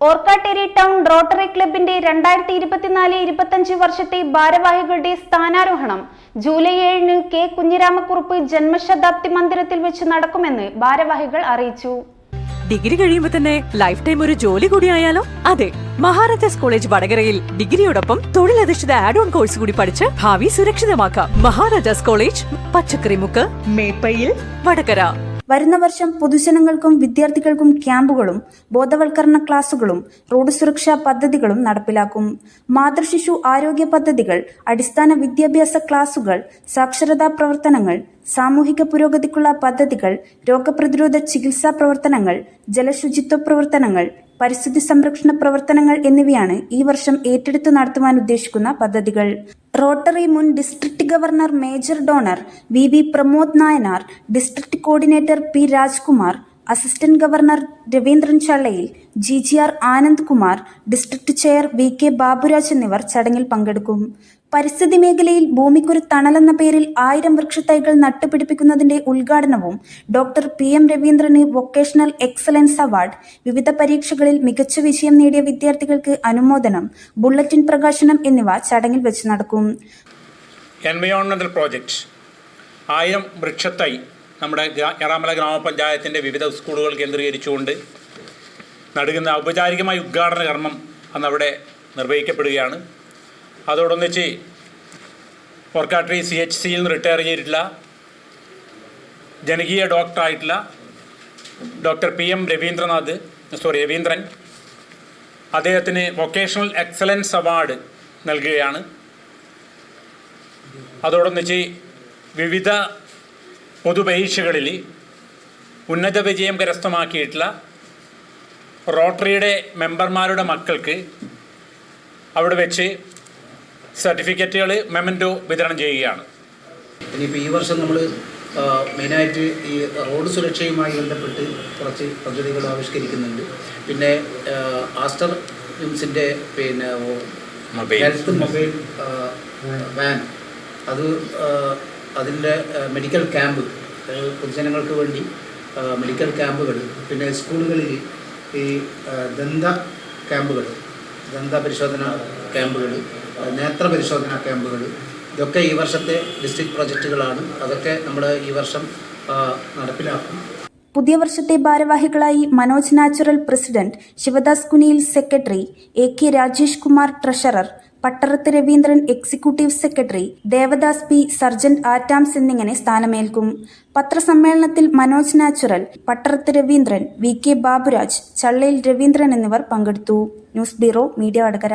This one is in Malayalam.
ഓർക്കാട്ടേരി ടൗൺ റോട്ടറി ക്ലബിന്റെ രണ്ടായിരത്തി ഇരുപത്തിനാല് ഇരുപത്തഞ്ച് വർഷത്തെ ഭാരവാഹികളുടെ സ്ഥാനാരോഹണം ജൂലൈ ഏഴിന് കെ കുഞ്ഞിരാമക്കുറുപ്പ് ജന്മശതാബ്ദി മന്ദിരത്തിൽ വെച്ച് നടക്കുമെന്ന് ഭാരവാഹികൾ അറിയിച്ചു. ഡിഗ്രി കഴിയുമ്പോൾ തന്നെ ലൈഫ് ടൈം ഒരു ജോലി കൂടി ആയാലോ? അതെ മഹാരാജാസ് കോളേജ് വടകരയിൽ ഡിഗ്രിയോടൊപ്പം തൊഴിലധിഷ്ഠിത ആഡ് ഓൺ കോഴ്സ് കൂടി പഠിച്ച് ഭാവി സുരക്ഷിതമാക്കാം. മഹാരാജാസ് കോളേജ് പച്ചക്കറിമുക്ക് മേപ്പയിൽ വടകര. വരുന്ന വർഷം പൊതുജനങ്ങൾക്കും വിദ്യാർത്ഥികൾക്കും ക്യാമ്പുകളും ബോധവൽക്കരണ ക്ലാസുകളും റോഡ് സുരക്ഷാ പദ്ധതികളും നടപ്പിലാക്കും. മാതൃശിശു ആരോഗ്യ പദ്ധതികൾ അടിസ്ഥാന വിദ്യാഭ്യാസ ക്ലാസുകൾ സാക്ഷരതാ പ്രവർത്തനങ്ങൾ സാമൂഹിക പുരോഗതിക്കുള്ള പദ്ധതികൾ രോഗപ്രതിരോധ ചികിത്സാ പ്രവർത്തനങ്ങൾ ജലശുചിത്വ പ്രവർത്തനങ്ങൾ പരിസ്ഥിതി സംരക്ഷണ പ്രവർത്തനങ്ങൾ എന്നിവയാണ് ഈ വർഷം ഏറ്റെടുത്ത് നടത്തുവാൻ ഉദ്ദേശിക്കുന്ന പദ്ധതികൾ. റോട്ടറി മുൻ district governor major donor V V Pramod Nayanar district coordinator P Rajkumar assistant governor Raveendran Challayil G G R Anand Kumar district chair V K Baburaj എന്നിവർ ചടങ്ങിൽ പങ്കെടുക്കും. പരിസ്ഥിതി മേഖലയിൽ ഭൂമിക്കൊരു തണലെന്ന പേരിൽ ആയിരം വൃക്ഷത്തൈകൾ നട്ടുപിടിപ്പിക്കുന്നതിന്റെ ഉദ്ഘാടനവും ഡോക്ടർ പി എം രവീന്ദ്രന് വൊക്കേഷണൽ എക്സലൻസ് അവാർഡ് വിവിധ പരീക്ഷകളിൽ മികച്ച വിജയം നേടിയ വിദ്യാർത്ഥികൾക്ക് അനുമോദനം ബുള്ളറ്റിൻ പ്രകാശനം എന്നിവ ചടങ്ങിൽ വെച്ച് നടക്കും. പ്രോജക്റ്റ് ആയിരം വൃക്ഷത്തൈ നമ്മുടെ എറാമല ഗ്രാമപഞ്ചായത്തിന്റെ വിവിധ സ്കൂളുകൾ കേന്ദ്രീകരിച്ചുകൊണ്ട് നടുകുന്ന ഔപചാരികമായ ഉദ്ഘാടന കർമ്മം അന്നവിടെ നിർവഹിക്കപ്പെടുകയാണ്. അതോടൊന്നിച്ച് പൊർക്കാട്രി സി എച്ച് സിയിൽ നിന്ന് റിട്ടയർ ചെയ്തിട്ടില്ല. ജനകീയ ഡോക്ടറായിട്ടുള്ള doctor P M Raveendranath sorry Raveendran. അദ്ദേഹത്തിന് വൊക്കേഷണൽ എക്സലൻസ് അവാർഡ് നൽകുകയാണ്. അതോടൊന്നിച്ച് വിവിധ പൊതുപരീക്ഷകളിൽ ഉന്നത വിജയം കരസ്ഥമാക്കിയിട്ടുള്ള റോട്ടറിയുടെ മെമ്പർമാരുടെ മക്കൾക്ക് അവിടെ വെച്ച് സർട്ടിഫിക്കറ്റുകൾ മെമന്റോ വിതരണം ചെയ്യുകയാണ്. ഇനിയിപ്പോൾ ഈ വർഷം നമ്മൾ മെയിനായിട്ട് ഈ റോഡ് സുരക്ഷയുമായി ബന്ധപ്പെട്ട് കുറച്ച് പദ്ധതികൾ ആവിഷ്കരിക്കുന്നുണ്ട്. പിന്നെ ആസ്റ്റർ ജിംസിന്റെ പിന്നെ. Health mobile van. അത് അതിന്റെ മെഡിക്കൽ ക്യാമ്പ് പൊതുജനങ്ങൾക്ക് വേണ്ടി മെഡിക്കൽ ക്യാമ്പുകൾ പിന്നെ സ്കൂളുകളിൽ ഈ ദന്ത ക്യാമ്പുകൾ ദന്ത പരിശോധന ക്യാമ്പുകൾ നേത്ര പരിശോധന ക്യാമ്പുകൾ? ഇതൊക്കെ ഈ വർഷത്തെ ഡിസ്ട്രിക്ട് പ്രൊജക്റ്റുകളാണ് അതൊക്കെ നമ്മൾ ഈ വർഷം നടപ്പിലാക്കും. പുതിയ വർഷത്തെ ഭാരവാഹികളായി Manoj natural president Sivadas Kuniyil secretary A K Rajesh Kumar treasurer Pattarath Raveendran executive secretary Devadas P sergeant at arms എന്നിങ്ങനെ സ്ഥാനമേൽക്കും. പത്രസമ്മേളനത്തിൽ Manoj natural Pattarath Raveendran V K Baburaj Challayil Raveendran എന്നിവർ പങ്കെടുത്തു. News bureau media Vadakara.